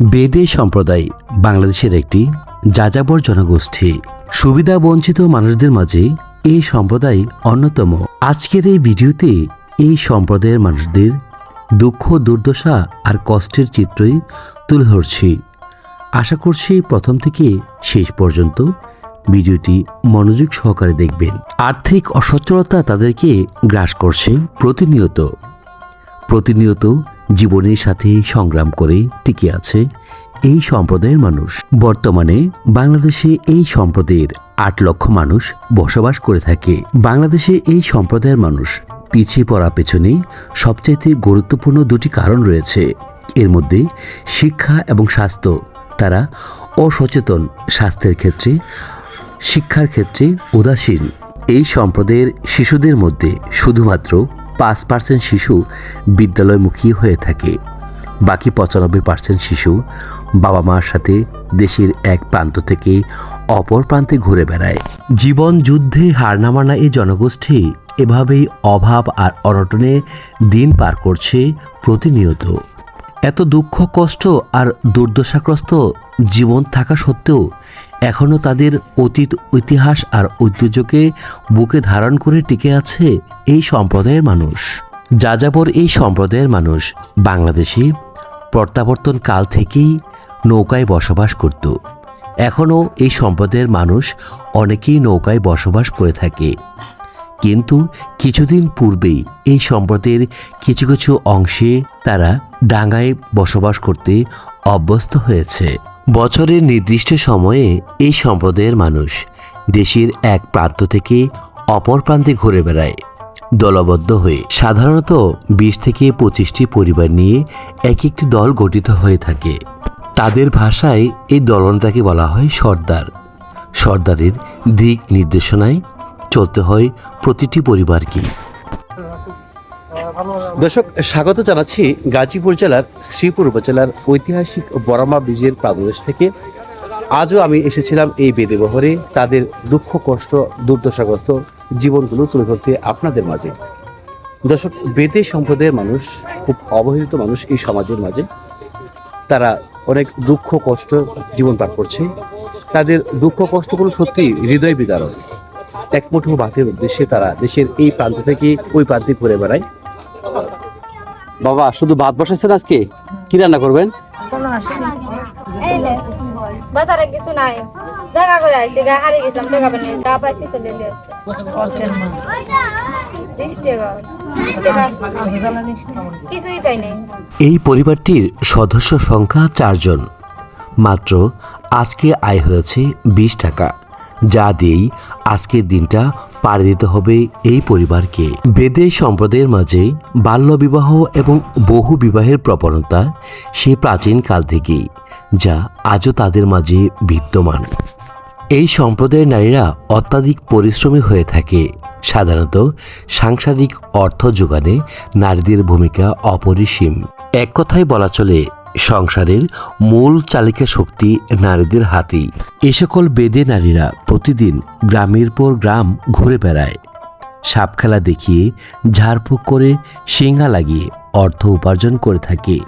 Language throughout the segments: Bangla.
বেদে সম্প্রদায় বাংলাদেশের একটি যাযাবর জনগোষ্ঠী। সুবিধা বঞ্চিত মানুষদের মাঝে এই সম্প্রদায় অন্যতম। আজকের এই ভিডিওতে এই সম্প্রদায়ের মানুষদের দুঃখ, দুর্দশা আর কষ্টের চিত্রই তুলে ধরছি। আশা করছি প্রথম থেকে শেষ পর্যন্ত ভিডিওটি মনোযোগ সহকারে দেখবেন। আর্থিক অসচ্ছলতা তাদেরকে গ্রাস করছে প্রতিনিয়ত। প্রতিনিয়ত জীবনের সাথে সংগ্রাম করে টিকে আছে এই সম্প্রদায়ের মানুষ। বর্তমানে বাংলাদেশে এই সম্প্রদায়ের আট লক্ষ মানুষ বসবাস করে থাকে। বাংলাদেশে এই সম্প্রদায়ের মানুষ পিছিয়ে পড়া পেছনে সবচাইতে গুরুত্বপূর্ণ দুটি কারণ রয়েছে। এর মধ্যে শিক্ষা এবং স্বাস্থ্য। তারা অসচেতন স্বাস্থ্যের ক্ষেত্রে, শিক্ষার ক্ষেত্রে উদাসীন। এই সম্প্রদায়ের শিশুদের মধ্যে শুধুমাত্র পাঁচ পার্সেন্ট শিশু বিদ্যালয়মুখী হয়ে থাকে। বাকি পঁচানব্বই পার্সেন্ট শিশু বাবা মার সাথে দেশের এক প্রান্ত থেকে অপর প্রান্তে ঘুরে বেড়ায়। জীবন যুদ্ধে হার না এই জনগোষ্ঠী এভাবেই অভাব আর অনটনে দিন পার করছে প্রতিনিয়ত। এত দুঃখ, কষ্ট আর দুর্দশাগ্রস্ত জীবন থাকা সত্ত্বেও এখনও তাদের অতীত ইতিহাস আর ঐতিহ্যকে বুকে ধারণ করে টিকে আছে এই সম্প্রদায়ের মানুষ। যাযাবর এই সম্প্রদায়ের মানুষ বাংলাদেশে প্রত্যাবর্তন কাল থেকেই নৌকায় বসবাস করত। এখনও এই সম্প্রদায়ের মানুষ অনেকেই নৌকায় বসবাস করে থাকে। কিন্তু কিছুদিন পূর্বেই এই সম্প্রদায়ের কিছু কিছু অংশে তারা ডাঙ্গায় বসবাস করতে অভ্যস্ত হয়েছে। বছরের নির্দিষ্ট সময়ে এই সম্প্রদায়ের মানুষ দেশের এক প্রান্ত থেকে অপর প্রান্তে ঘুরে বেড়ায়। দলবদ্ধ হয়ে সাধারণত বিশ থেকে পঁচিশটি পরিবার নিয়ে এক একটি দল গঠিত হয়ে থাকে। তাদের ভাষায় এই দলনতাকে বলা হয় সর্দার। সর্দারের দিক নির্দেশনায় চলতে হয় প্রতিটি পরিবারকে। দর্শক, স্বাগত জানাচ্ছি গাজীপুর জেলার শ্রীপুর উপজেলার ঐতিহাসিক বরামা ব্রিজের প্রাদেশ থেকে। আজও আমি এসেছিলাম এই বেদেবহরে তাদের দুঃখ, কষ্ট, দুর্দশাগ্রস্ত জীবনগুলো তুলে ধরতে আপনাদের মাঝে। দর্শক, বেদে সম্প্রদায়ের মানুষ, খুব অবহেলিত মানুষ এই সমাজের মাঝে। তারা অনেক দুঃখ, কষ্ট জীবন পার করছে। তাদের দুঃখ, কষ্টগুলো সত্যি হৃদয় বিদারক। এক মুঠো ভাতের উদ্দেশ্যে তারা দেশের এই প্রান্ত থেকে ওই প্রান্তে ঘুরে বেড়ায়। বাবা শুধু ভাত বসাইছেন আজকে? কি রান্না করবেন? বাজারে কিছু নাই। জায়গা করে আইছি গা হারিয়ে গেছিলাম টাকা পানি যা পাইছি তো লেলে আসছে বিশ টাকা বিশ টাকা কিছুই পাই নাই এই পরিবারটির সদস্য সংখ্যা চারজন। মাত্র আজকে আয় হয়েছে বিশ টাকা। যা দিয়েই আজকের দিনটা পাড়ি দিতে হবে এই পরিবারকে। বেদে সম্প্রদায়ের মাঝে বাল্যবিবাহ এবং বহু বিবাহের প্রবণতা সে প্রাচীন কাল থেকেই, যা আজও তাদের মাঝে বিদ্যমান। এই সম্প্রদায়ের নারীরা অত্যাধিক পরিশ্রমী হয়ে থাকে। সাধারণত সাংসারিক অর্থ যোগানে নারীদের ভূমিকা অপরিসীম। এক কথায় বলা চলে সংসারের মূল চালিকা শক্তি নারীদের হাতেই। এ সকল বেদে নারীরা প্রতিদিন গ্রামের পর গ্রাম ঘুরে বেড়ায়। সাপ খেলা দেখিয়ে, ঝাড়ফুঁক করে সিঙ্গা লাগিয়ে অর্থ উপার্জন করে থাকে।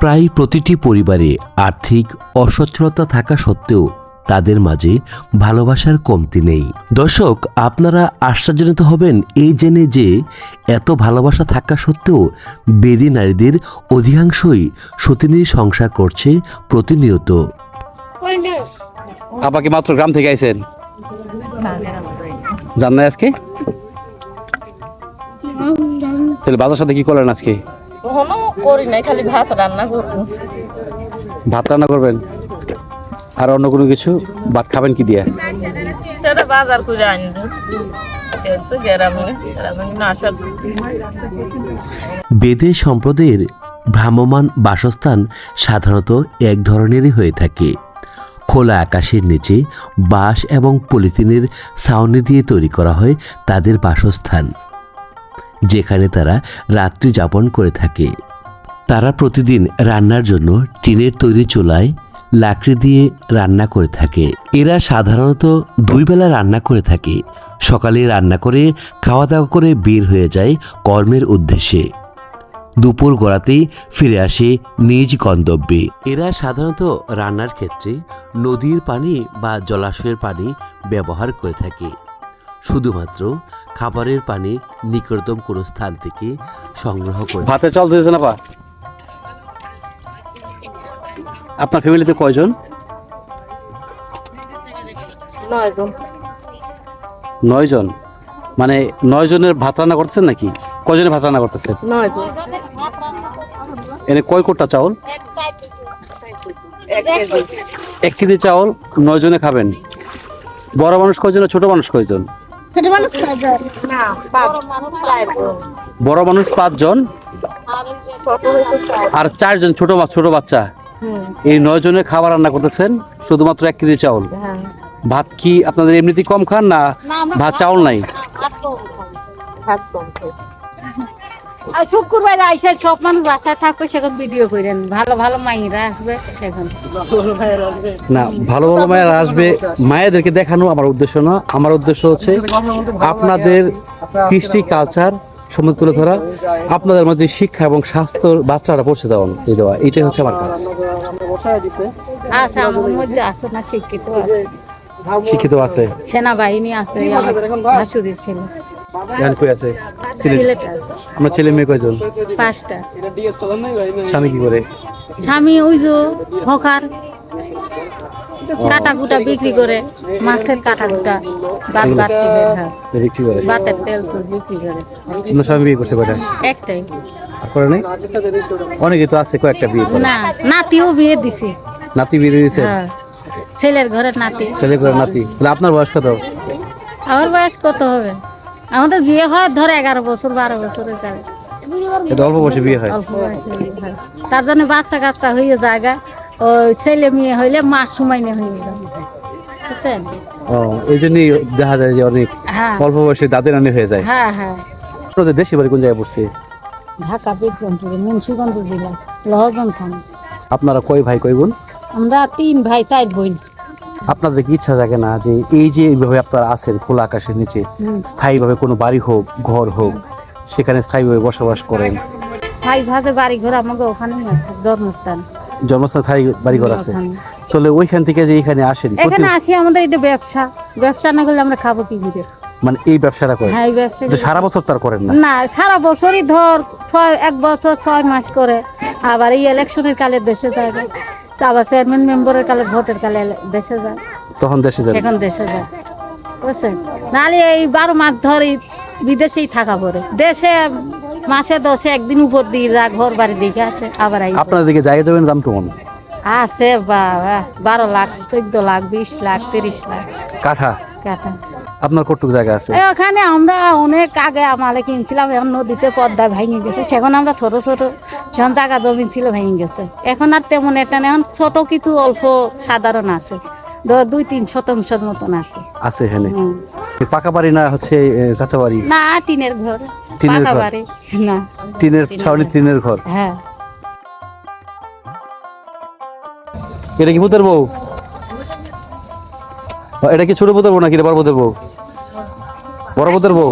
প্রায় প্রতিটি পরিবারে আর্থিক অসচ্ছলতা থাকা সত্ত্বেও তাদের মাঝে ভালোবাসার কমতি নেই। দর্শক আপনারা আশ্চর্যজনিত হবেন এই জেনে যে এত ভালোবাসা থাকা সত্ত্বেও বেদি নারীদের অধিকাংশই সতীনীর সংসার করছে প্রতিনিয়ত। আপাকে মাত্র গ্রাম থেকে আইছেন? জান নাই আজকে? তাহলে বাজার সাথে কি করলেন আজকে? করি নাই খালি ভাত রান্না করব। ভাত রান্না করবেন? আর অন্য কোনো কিছু? ভাত খাবেন কি দিয়ে? সেটা বাজার করে আনব। বেদে সম্প্রদায়ের ভ্রাম্যমান বাসস্থান সাধারণত এক ধরনেরই হয়ে থাকে। খোলা আকাশের নিচে বাঁশ এবং পলিথিনের ছাউনি দিয়ে তৈরি করা হয় তাদের বাসস্থান যেখানে তারা রাত্রি যাপন করে থাকে। তারা প্রতিদিন রান্নার জন্য টিনের তৈরি চুলায় লাকড়ি দিয়ে রান্না করে থাকে। এরা সাধারণত দুই বেলা রান্না করে থাকে। সকালে রান্না করে খাওয়া দাওয়া করে বের হয়ে যায় কর্মের উদ্দেশ্যে। দুপুর গড়াতেই ফিরে আসে নিজ গন্তব্যে। এরা সাধারণত রান্নার ক্ষেত্রে নদীর পানি বা জলাশয়ের পানি ব্যবহার করে থাকে। শুধুমাত্র খাবারের পানি নিকটতম কোনো স্থান থেকে সংগ্রহ করে ভাতে চাল দিয়েছে না আপনার ফ্যামিলিতে কয়জন? নয় জন মানে নয় জনের ভাত রান্না করতেছেন নাকি? কয়জনের ভাত রান্না করতেছেন? এনে কয় কোটা চাউল? এক কেজি। চাউল নয় জনে খাবেন। বড় মানুষ কয়জন ছোট মানুষ কয়জন? বড় মানুষ পাঁচজন। ছোট হইতে চার আর চারজন ছোট ছোট বাচ্চা? এই নয় জনের খাবার রান্না করতেছেন শুধুমাত্র এক কেজি চাউল। হ্যাঁ। ভাত কি আপনাদের এমনিতেই কম খান না ভাত চাউল নাই? শুক্রবার আইসা সব মানুষ বাসায় থাকবে সেখানে ভিডিও করেন ভালো ভালো মাইরা আসবে সেখানে। না ভালো ভালো মায়ের আসবে মায়েদেরকে দেখানো আমার উদ্দেশ্য না। আমার উদ্দেশ্য হচ্ছে আপনাদের কৃষ্টি কালচার সম্বন্ধে তুলে ধরা আপনাদের মধ্যে শিক্ষা এবং স্বাস্থ্য বাচ্চারা পৌঁছে দেওয়া দেওয়া এটাই হচ্ছে আমার কাজ। না শিক্ষিত আছে। শিক্ষিত আছে? সেনাবাহিনী আছে আমার শাশুড়ি ছিল। কই ছেলে আছে। আমরা ছেলে মেয়ে কয়জন? পাঁচটা। স্বামী কি করে? স্বামী ওই যে হকার। কাটা কুটা বিক্রি করে মাছের কাটা বাড়তি বিক্রি করে। বাতের তেল বিক্রি করে। বিয়ে করছে কয়টা? একটাই। করে নাই? অনেকে তো আছে কয়েকটা বিয়ে না নাতিও বিয়ে দিছি। নাতি বিয়ে দিয়েছে হ্যাঁ। ছেলের ঘরের নাতি। ছেলে করে নাতি। তাহলে আপনার বয়স কত? আমার বয়স কত হবে? আমাদের বিয়ে হয় ধর এগারো বছর বারো বছরের যাবে এটা অল্প বয়সে বিয়ে হয়। অল্প বয়সে বিয়ে হয়। তার জন্য বাচ্চা কাচ্চা হয়ে জায়গা ওই ছেলে মেয়ে হইলে মাস সময় নিয়ে হয়ে যাবে বুঝছেন? ও এই জন্যই দেখা যায় যে অনেক হ্যাঁ। অল্প বয়সে দাদের রানি হয়ে যায়। হ্যাঁ হ্যাঁ। আপনাদের দেশে বাড়ি কোন জায়গায় পড়ছে? ঢাকা বিক্রমপুরে মুন্সিগঞ্জ জেলা লহরগঞ্জ থানা। আপনারা কয় ভাই কয় বোন? আমরা তিন ভাই চার বোন। আপনাদের কি ইচ্ছা জাগে না যে এই যে এইভাবে আপনারা আছেন খোলা আকাশের নিচে। স্থায়ীভাবে কোনো বাড়ি হোক ঘর হোক সেখানে স্থায়ীভাবে বসবাস করেন। ভাই ভাগে বাড়ি ঘর আমাকে ওখানেই আছে জন্মস্থান জন্মস্থান বাড়ি ঘর আছে। তাহলে ওইখান থেকে যে এখানে আসেন এখানে আসি আমাদের এটা ব্যবসা। ব্যবসা না করলে আমরা খাব কি করে? মানে এই ব্যবসাটা করেন? হ্যাঁ ব্যবসা সারা বছর তার করেন না? না সারা বছরই ধর ছয় এক বছর ছয় মাস করে। আবার এই ইলেকশনের কালে দেশে যায়। আবার চেয়ারম্যান মেম্বারের কালে ভোটের কালে দেশে যায়। তখন দেশে যান এখন দেশে যায়। বুঝছেন? নাহলে এই বারো মাস ধরে বিদেশেই থাকা পড়ে। দেশে মাসে দশে একদিন উপর দিয়ে যা ঘর বাড়ি দিকে আসে আবার আই আপনার দিকে জায়গা যাবেন দাম কেমন? আছে বাবা বারো লাখ চোদ্দ লাখ বিশ লাখ তিরিশ লাখ। কাঠা? কাটা আপনার কতটুকু জায়গা আছে? ওখানে আমরা অনেক আগে আমালে কিনছিলাম এখন নদীতে পদ্মা ভেঙে গেছে। সেখন আমরা ছোট ছোট যখন জায়গা জমি ছিল ভেঙে গেছে। এখন আর তেমন এটা না এখন ছোট কিছু অল্প সাধারণ আছে। দুই তিন শতাংশের মতন আছে। আছে এখানে। পাকা বাড়ি না হচ্ছে কাঁচা বাড়ি? না টিনের ঘর। টিনের ঘর? না। টিনের ছাউনি টিনের ঘর। হ্যাঁ। এটা কি পুতের বউ? এটা কি ছোট পুতের বউ নাকি বড় পুতের বউ? বড় পুতের বউ?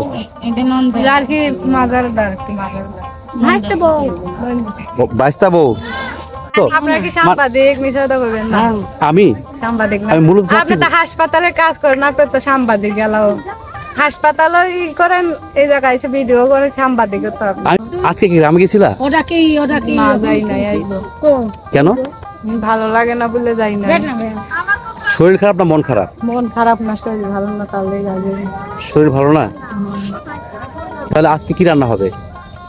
বউ। আপনার আমি? আমি মূলত আপনি তো হাসপাতালে কাজ করেন আপনি তো সাংবাদিক গেলাও হাসপাতালে ই করেন এই জায়গায় এসে ভিডিও করে তো আজকে কি গ্রামে গেছিলা? ওটা কি ওটা কি? না যাই নাই আইবো। কেন? ভালো লাগে না বলে যাই না শরীর খারাপ না মন খারাপ? মন খারাপ না শরীর ভালো না তাহলে যাবে শরীর ভালো না? তাহলে আজকে কি রান্না হবে?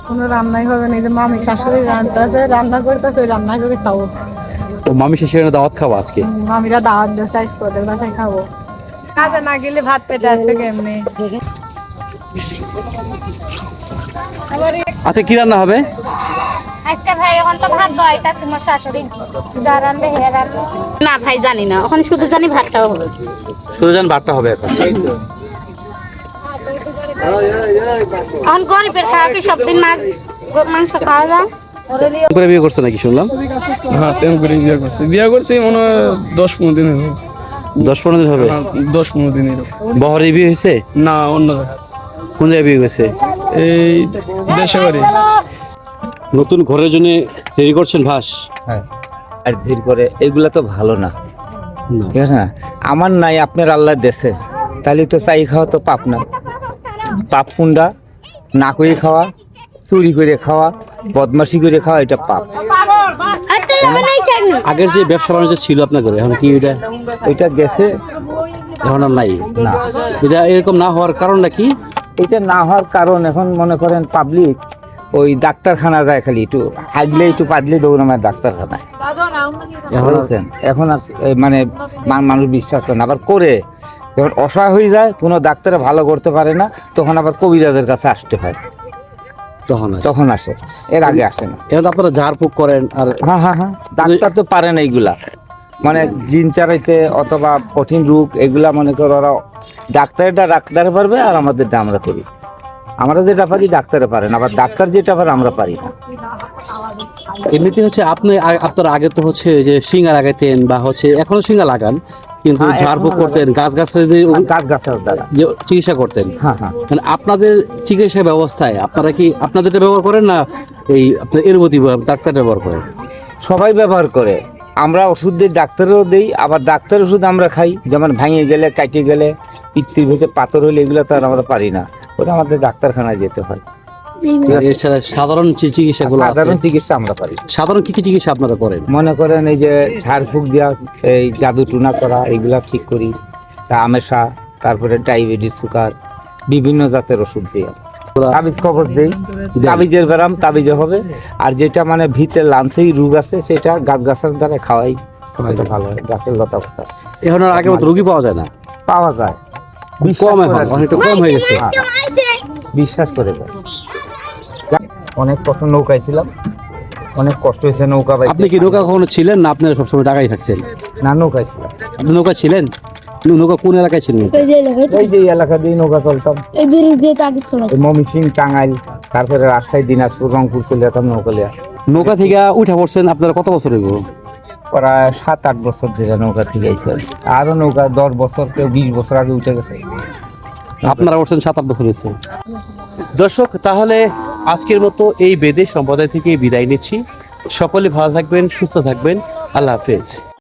কোনো রান্নাই হবে না এই যে মামি শাশুড়ি রান্নাতে রান্না করতেছে ওই রান্না করে খাব। তো মামি শেষে দাওয়াত খাব আজকে? মামিরা দাওয়াত দিয়ে চাইজ করে বাসায় খাব। কাজে না গেলে ভাত পেটে আসবে কেমনি? আচ্ছা কি রান্না হবে? আজকে ভাই এখন তো ভাত দইতাছে মোর শাশুড়ি। যা রান্না হে রান্না না ভাই জানি না। এখন শুধু জানি ভাতটাও হবে। শুধু জান বারটা হবে এখন। এখন গরিবের খাওয়া কি সব দিন মাছ মাংস খাওয়া যায়? করে বিয়ে করছে নাকি শুনলাম? হ্যাঁ প্রেম করে বিয়ে করছি। বিয়ে করছি মনে হয় দশ পনেরো দিন হবে দশ পনেরো দিন হবে? দশ পনেরো দিন বহরে বিয়ে হয়েছে? না অন্য জায়গায়। কোন জায়গায় বিয়ে হয়েছে? এই দেশে বাড়ি। নতুন ঘরের জন্য রেডি করছেন ভাস? হ্যাঁ। আর ভিড় করে এগুলা তো ভালো না। না। ঠিক আছে না? আমার নাই আপনার আল্লাহ দেশে তাহলে তো চাই খাওয়া তো পাপ না। পাপ কুন্ডা না করে খাওয়া। চুরি করে খাওয়া বদমাশি করে খাওয়া এটা পাপ। আগের যে ব্যবসা বাণিজ্য ছিল আপনার ঘরে এখন কি এটা? এটা গেছে এখন আর নাই? না। এটা এরকম না হওয়ার কারণটা কি এটা না হওয়ার কারণ এখন মনে করেন পাবলিক ওই ডাক্তারখানা যায় খালি একটু হাগলে একটু পাদলে দৌড়ামায় ডাক্তারখানায়। এখন মানে মানুষ বিশ্বাস করে না। আবার করে যখন অসহায় হয়ে যায় কোনো ডাক্তারে ভালো করতে পারে না তখন আবার কবিরাজের কাছে আসতে হয়। তখন তখন আসে। এর আগে আসে না। এখন আপনারা ঝাড়ফুঁক করেন আর হ্যাঁ হ্যাঁ হ্যাঁ। ডাক্তার তো পারে না এইগুলা। মানে জিন চারাইতে অথবা কঠিন রোগ এগুলা মনে করো ওরা ডাক্তারটা ডাক্তার পারবে আর আমাদেরটা আমরা করি। আমরা যেটা পারি ডাক্তারে পারেন আবার ডাক্তার যেটা পারে আমরা পারি না। এমনিতে হচ্ছে আপনি আপনার আগে তো হচ্ছে যে সিঙ্গা লাগাইতেন বা হচ্ছে এখনও সিঙ্গা লাগান কিন্তু হ্যাঁ, ঝাড়ফুঁক করতেন গাছ গাছালি গাছ গাছের দ্বারা। যে চিকিৎসা করতেন। হ্যাঁ হ্যাঁ। মানে আপনাদের চিকিৎসা ব্যবস্থায় আপনারা কি আপনাদেরটা ব্যবহার করেন না এই আপনার এরবতী ডাক্তার ব্যবহার করেন? সবাই ব্যবহার করে। আমরা ওষুধ দিই ডাক্তারেরও দিই আবার ডাক্তার ওষুধ আমরা খাই। যেমন ভাঙে গেলে কাটে গেলে পিত্তির ভেতরে পাথর হলে এগুলো তো আর আমরা পারি না। ওটা আমাদের ডাক্তারখানায় যেতে হয়। এছাড়া সাধারণ চিকিৎসাগুলো সাধারণ চিকিৎসা আমরা পারি সাধারণ কি কি চিকিৎসা আপনারা করেন? মনে করেন এই যে ঝাড়ফুঁক দেওয়া এই জাদু টুনা করা এগুলা ঠিক করি। তা আমেশা তারপরে ডায়াবেটিস সুগার বিভিন্ন জাতের ওষুধ দিই তাবিজ খবর দেই। তাবিজের ব্যারাম তাবিজে হবে। আর যেটা মানে ভিতরে লাঞ্চেই রোগ আছে সেটা গাছ গাছের দ্বারা খাওয়াই। ভালো হয় গাছের লতা পাতা। এখন আর মতো রোগী পাওয়া যায় না? পাওয়া যায়। কম এখন অনেকটা কম হয়ে গেছে। হ্যাঁ, বিশ্বাস করে যায় অনেক কষ্ট নৌকায় ছিলাম অনেক কষ্ট হয়েছে নৌকা বাইতে। আপনি কি নৌকা কখনো ছিলেন না আপনারা সবসময় ঢাকায় থাকছেন না নৌকায় ছিলাম। আপনি নৌকা ছিলেন? নৌকা কোন এলাকায় ছিলেন? এই যে এলাকা দিয়ে নৌকা চলতাম। এই ময়মনসিং টাঙ্গাইল তারপরে রাজশাহী দিনাজপুর রংপুর চলে যেতাম নৌকা লিয়া নৌকা থেকে উঠা পড়ছেন আপনারা কত বছর হইব? প্রায় সাত আট বছর ধরে নৌকা থেকে আইসে আরও নৌকা দশ বছর কেউ বিশ বছর আগে উঠে গেছে। আপনারা উঠছেন সাত আট বছর হয়েছে। দর্শক তাহলে আজকের মতো এই বেদে সম্প্রদায় থেকে বিদায় নিচ্ছি। সকলে ভালো থাকবেন সুস্থ থাকবেন। আল্লাহ হাফেজ।